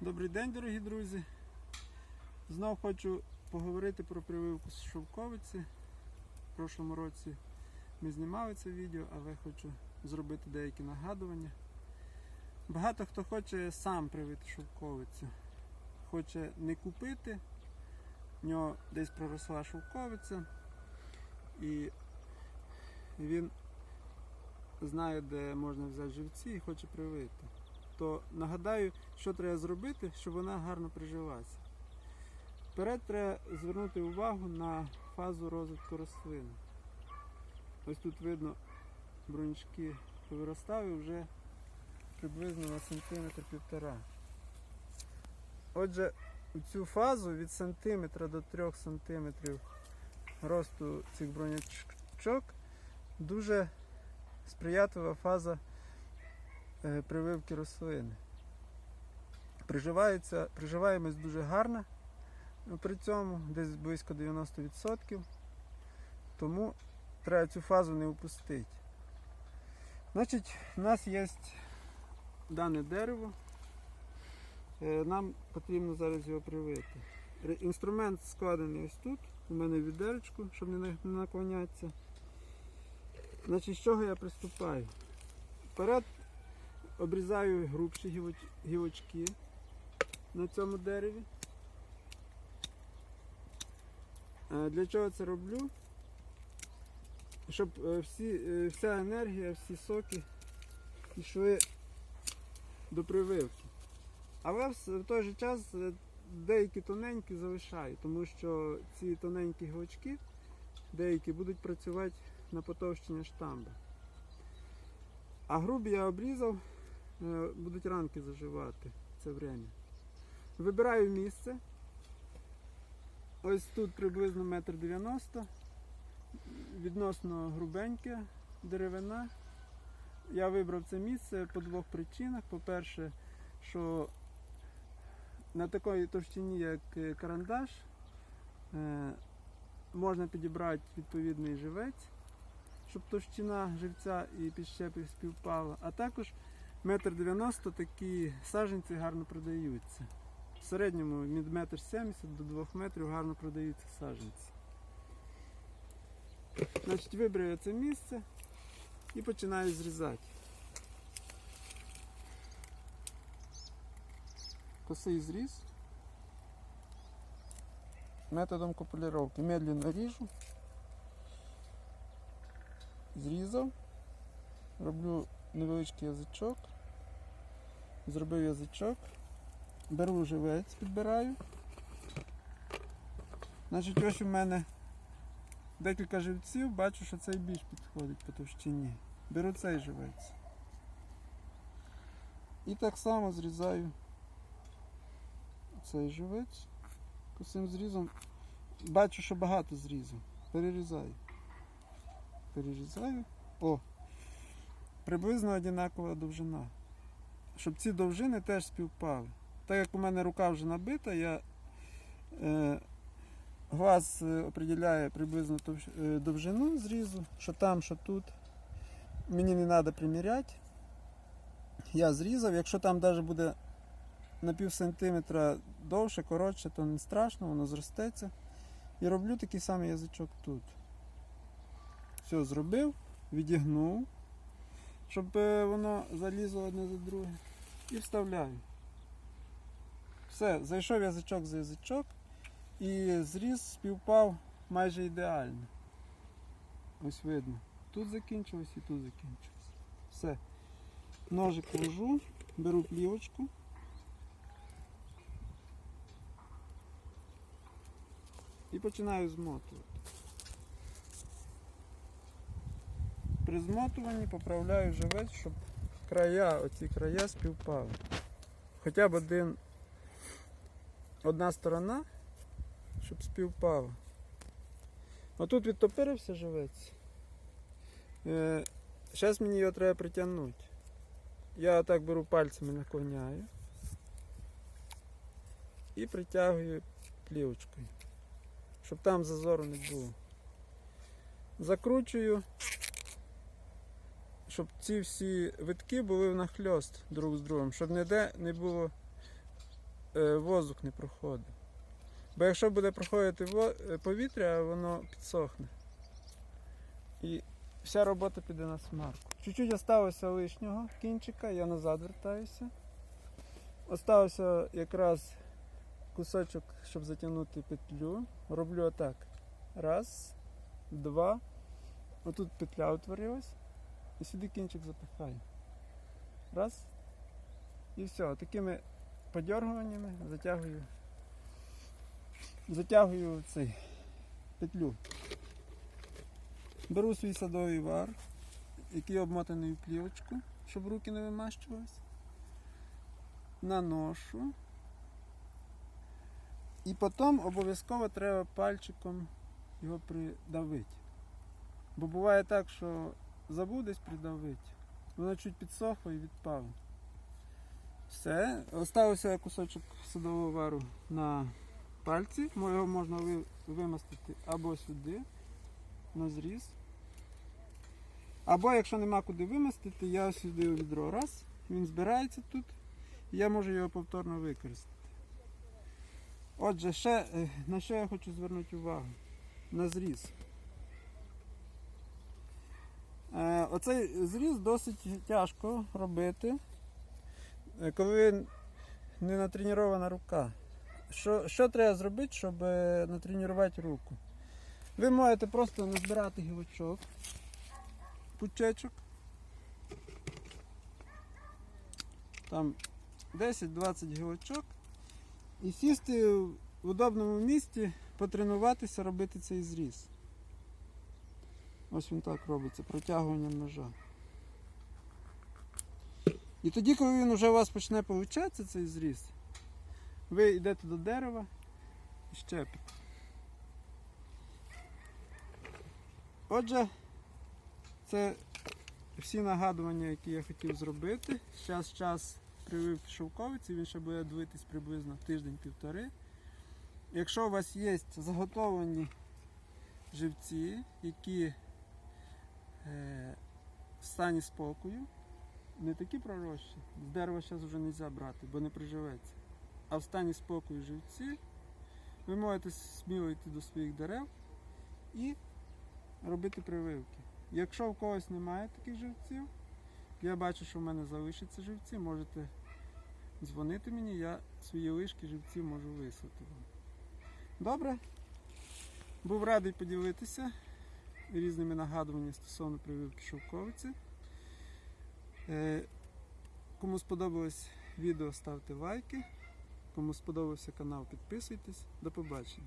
Добрий день, дорогі друзі. Знов хочу поговорити про прививку з шовковиці. В прошлому році ми знімали це відео, але хочу зробити деякі нагадування. Багато хто хоче сам привити шовковицю. Хоче не купити, в нього десь проросла шовковиця, і він знає, де можна взяти живці і хоче привити то нагадаю, що треба зробити, щоб вона гарно прижилася. Вперед треба звернути увагу на фазу розвитку рослини. Ось тут видно бруньки повиростали вже приблизно на сантиметр півтора. Отже, у цю фазу від сантиметра до 3 сантиметрів росту цих бронячок дуже сприятлива фаза прививки рослини. Приживається, приживаємось дуже гарно ну, при цьому, десь близько 90%. Тому треба цю фазу не упустити. Значить, у нас є дане дерево. Е, Нам потрібно зараз його привити. Інструмент складений ось тут. У мене в відеречку, щоб не наклонятися. Значить, з чого я приступаю? Вперед обрізаю грубші гілочки на цьому дереві. Е, Для чого це роблю? Щоб е, всі, е, вся енергія, всі соки йшли до прививки. Але в той же час деякі тоненькі залишаю, тому що ці тоненькі гілочки деякі будуть працювати на потовщення штамба. А грубі я обрізав, будуть ранки заживати це время. Вибираю місце. Ось тут приблизно метр дев'яносто. Відносно грубеньке деревина. Я вибрав це місце по двох причинах. По-перше, що на такій товщині, як е, карандаш, е, можна підібрати відповідний живець, щоб товщина живця і підщепів співпала. А також метр дев'яносто такі саджанці гарно продаються. В середньому від метр сімдесят до двох метрів гарно продаються саджанці. Значить, вибрав я це місце і починаю зрізати. Косий зріз. Методом копулировки. Медленно ріжу. Зрізав. Роблю невеличкий язичок. Зробив язичок. Беру живець, підбираю. Значить, ось у мене декілька живців, бачу, що цей більш підходить по товщині. Беру цей живець. І так само зрізаю цей живець. Косим зрізом. Бачу, що багато зрізав. Перерізаю. Перерізаю. О! Приблизно одинакова довжина. Щоб ці довжини теж співпали. Так як у мене рука вже набита, я е, глаз е, определяє приблизно е, довжину зрізу, що там, що тут. Мені не треба приміряти. Я зрізав, якщо там навіть буде на пів сантиметра довше, коротше, то не страшно, воно зростеться. І роблю такий самий язичок тут. Все, зробив, відігнув, щоб е, воно залізло одне за друге. І вставляю. Все, зайшов язичок за язичок і зріз співпав майже ідеально. Ось видно. Тут закінчилось і тут закінчилось. Все. Ножик ложу, беру плівочку. І починаю змотувати. При змотуванні поправляю живець, щоб края, оці края співпали. Хоча б один, одна сторона, щоб співпала. Отут відтопирився живець. Е, Зараз мені його треба притягнути. Я так беру пальцями наклоняю і притягую плівочкою, щоб там зазору не було. Закручую, щоб ці всі витки були внахльост друг з другом, щоб ніде не було е, воздух не проходить. Бо якщо буде проходити е, повітря, воно підсохне. І вся робота піде на смарку. Чуть-чуть осталося лишнього кінчика, я назад вертаюся. Остався якраз кусочок, щоб затягнути петлю. Роблю отак. Раз, два. Отут петля утворилась. І сюди кінчик запихаю. Раз. І все. Такими подергуваннями затягую. Затягую цей петлю. Беру свій садовий вар, який обмотаний в плівочку, щоб руки не вимащувались. Наношу. І потім обов'язково треба пальчиком його придавити. Бо буває так, що забудеш придавити, воно чуть підсохло і відпало. Все. Оставився кусочок садового вару на пальці. Його можна ви- вимастити або сюди, на зріз. Або якщо нема куди вимастити, я сюди у відро раз, він збирається тут, і я можу його повторно використати. Отже, ще е, на що я хочу звернути увагу? На зріз. Е, Оцей зріз досить тяжко робити, е, коли не натренірована рука. Що, що треба зробити, щоб е, натренувати руку? Ви можете просто назбирати гілочок, пучечок. Там 10-20 гілочок. І сісти в удобному місці, потренуватися, робити цей зріз. Ось він так робиться, протягуванням ножа. І тоді, коли він вже у вас почне получатися, цей зріз, ви йдете до дерева і щепите. Отже, це всі нагадування, які я хотів зробити. Зараз час прививки шовковиці, він ще буде дивитись приблизно тиждень-півтори. Якщо у вас є заготовлені живці, які в стані спокою, не такі пророщі, з дерева зараз вже не можна брати, бо не приживеться. А в стані спокою живці, ви можете сміло йти до своїх дерев і робити прививки. Якщо в когось немає таких живців, я бачу, що в мене залишаться живці, можете дзвонити мені, я свої лишки живців можу вислати вам. Добре? Був радий поділитися різними нагадуваннями стосовно прививки шовковиці. Е, Кому сподобалось відео, ставте лайки. Кому сподобався канал, підписуйтесь. До побачення.